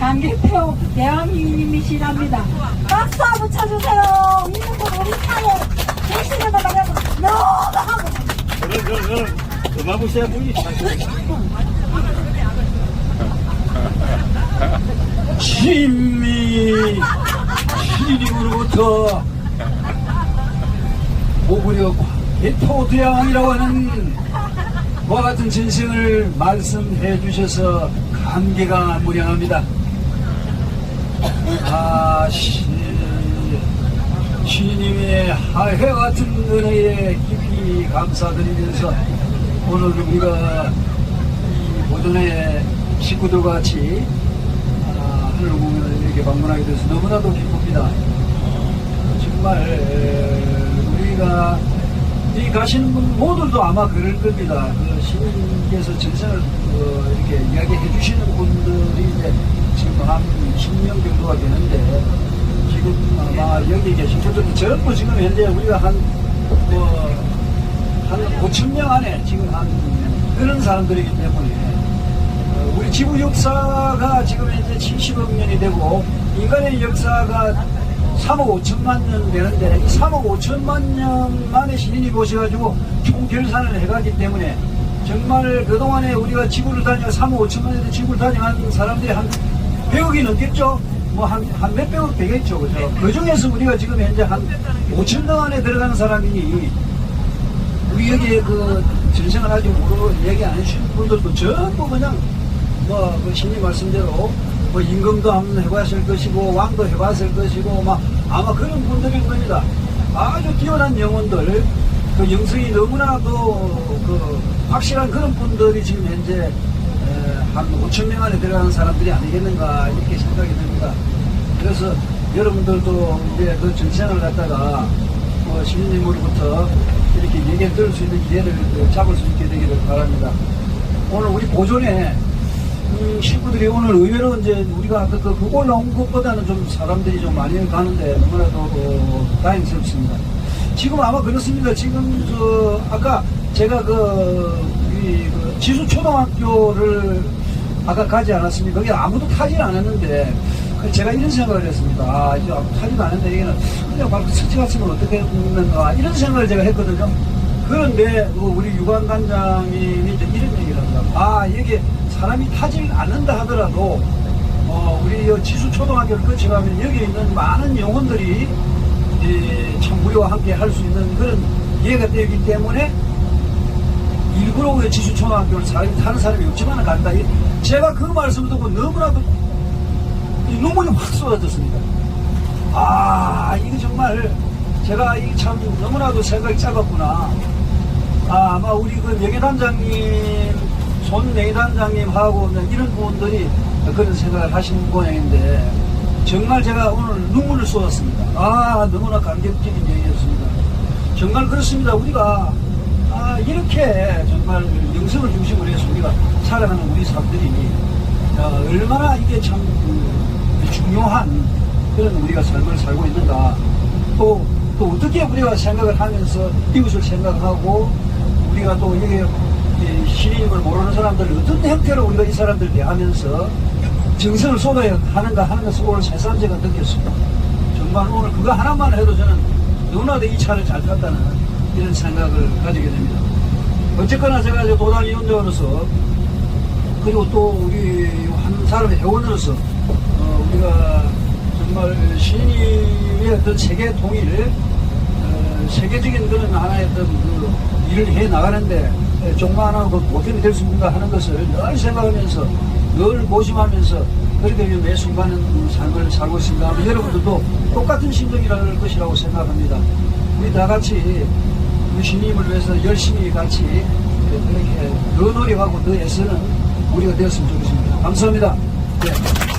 강계태호 대왕님이시랍니다. 박수 한번 쳐주세요. 있는 분 우리 사회 계시는 거 말하고 너무 하고 그럼 그럼 그럼 음악부시야 분이 신미 신임으로부터 오구려 개토대왕이라고 하는 그와 같은 진승을 말씀해 주셔서 감개가 무량합니다. 아, 시, 시님의 하해 같은 은혜에 깊이 감사드리면서 오늘 우리가 이 보존의 식구들과 같이 아, 하늘 공연을 이렇게 방문하게 돼서 너무나도 기쁩니다. 정말 에, 우리가 이 가시는 분 모두도 아마 그럴 겁니다. 그 시민께서 전생을 어, 이렇게 이야기해 주시는 지금 한 10명 정도가 되는데 지금 아마 여기 계신 분들은 전부 지금 현재 우리가 한, 뭐, 한 5천 명 안에 지금 한 그런 사람들이기 때문에 어, 우리 지구 역사가 지금 현재 70억 년이 되고 인간의 역사가 3억 5천만 년 되는데 이 3억 5천만 년 만에 신인이 보셔가지고 총 결산을 해가기 때문에 정말 그동안에 우리가 지구를 다녀 3억 5천만 년 지구를 다녀간 사람들이 한 100억이 넘겠죠? 뭐 한, 한 몇백억 되겠죠. 그죠? 그 중에서 우리가 지금 현재 한 5천 등 안에 들어가는 사람이 우리 여기에 그 전생을 아직 모르고 얘기 안 해주시는 분들도 전부 그냥 뭐 그 신님 말씀대로 뭐 임금도 한번 해봤을 것이고 왕도 해봤을 것이고 막 아마 그런 분들일 겁니다. 아주 뛰어난 영혼들 그 영성이 너무나도 그 확실한 그런 분들이 지금 현재 에, 한 5천 명 안에 들어가는 사람들이 아니겠는가 이렇게 생각이 듭니다. 그래서 여러분들도 이제 그 전생을 갖다가 뭐 시민님으로부터 이렇게 얘기를 들을 수 있는 기회를 그 잡을 수 있게 되기를 바랍니다. 오늘 우리 보존에 음, 식구들이 오늘 의외로 이제 우리가 그, 그, 그 올라온 것보다는 좀 사람들이 좀 많이 가는데 너무나도 어, 다행스럽습니다. 지금 아마 그렇습니다. 지금 저 아까 제가 그, 이, 그 지수 초등학교를 아까 가지 않았습니까? 거기 아무도 타질 않았는데 그 제가 이런 생각을 했습니다. 아, 이제 아무도 타지도 않았는데 여기는 그냥 막 스치 갔으면 어떻게 했는가 이런 생각을 제가 했거든요. 그런데 그 우리 유관 단장님이 이제 이런 얘기를 합니다. 아, 여기 사람이 타질 않는다 하더라도 어, 우리 이 지수 초등학교를 거쳐가면 여기 있는 많은 영혼들이 이, 참 우리와 함께 할 수 있는 그런 기회가 되기 때문에 일부러 왜 지수초등학교를 사람이 타는 사람이 없지만 간다. 이- 제가 그 말씀을 듣고 너무나도 이 눈물이 확 쏟아졌습니다. 아, 이거 정말 제가 이 참 너무나도 생각이 작았구나. 아, 아마 우리 그 명예단장님, 손 명예단장님하고는 이런 분들이 그런 생각을 하시는 모양인데 정말 제가 오늘 눈물을 쏟았습니다. 아, 너무나 감격적인 얘기였습니다. 정말 그렇습니다. 우리가 아, 이렇게 정말 영성을 중심으로 해서 우리가 살아가는 우리 사람들이 아, 얼마나 이게 참 그, 중요한 그런 우리가 삶을 살고 있는가 또, 또 어떻게 우리가 생각을 하면서 이웃을 생각하고 우리가 또 이게 이 신임을 모르는 사람들을 어떤 형태로 우리가 이 사람들을 대하면서 정성을 쏟아야 하는가 하는 것을 오늘 새삼 제가 느꼈습니다. 정말 오늘 그거 하나만 해도 저는 너무나도 이 차를 잘 탔다는 이런 생각을 가지게 됩니다. 어쨌거나 제가 이제 도단위원장으로서 그리고 또 우리 한 사람의 회원으로서 어, 우리가 정말 신임의 어떤 세계 통일 어, 세계적인 그런 하나의 어떤 그 일을 해 나가는데 종만하고 그 보탬이 될 수 있는가 하는 것을 늘 생각하면서 늘 고심하면서 그렇게 매 순간은 삶을 살고 있습니다. 여러분들도 똑같은 심정이랄 것이라고 생각합니다. 우리 다 같이 신임을 위해서 열심히 같이 그렇게 더 노력하고 더 애쓰는 우리가 되었으면 좋겠습니다. 감사합니다. 네.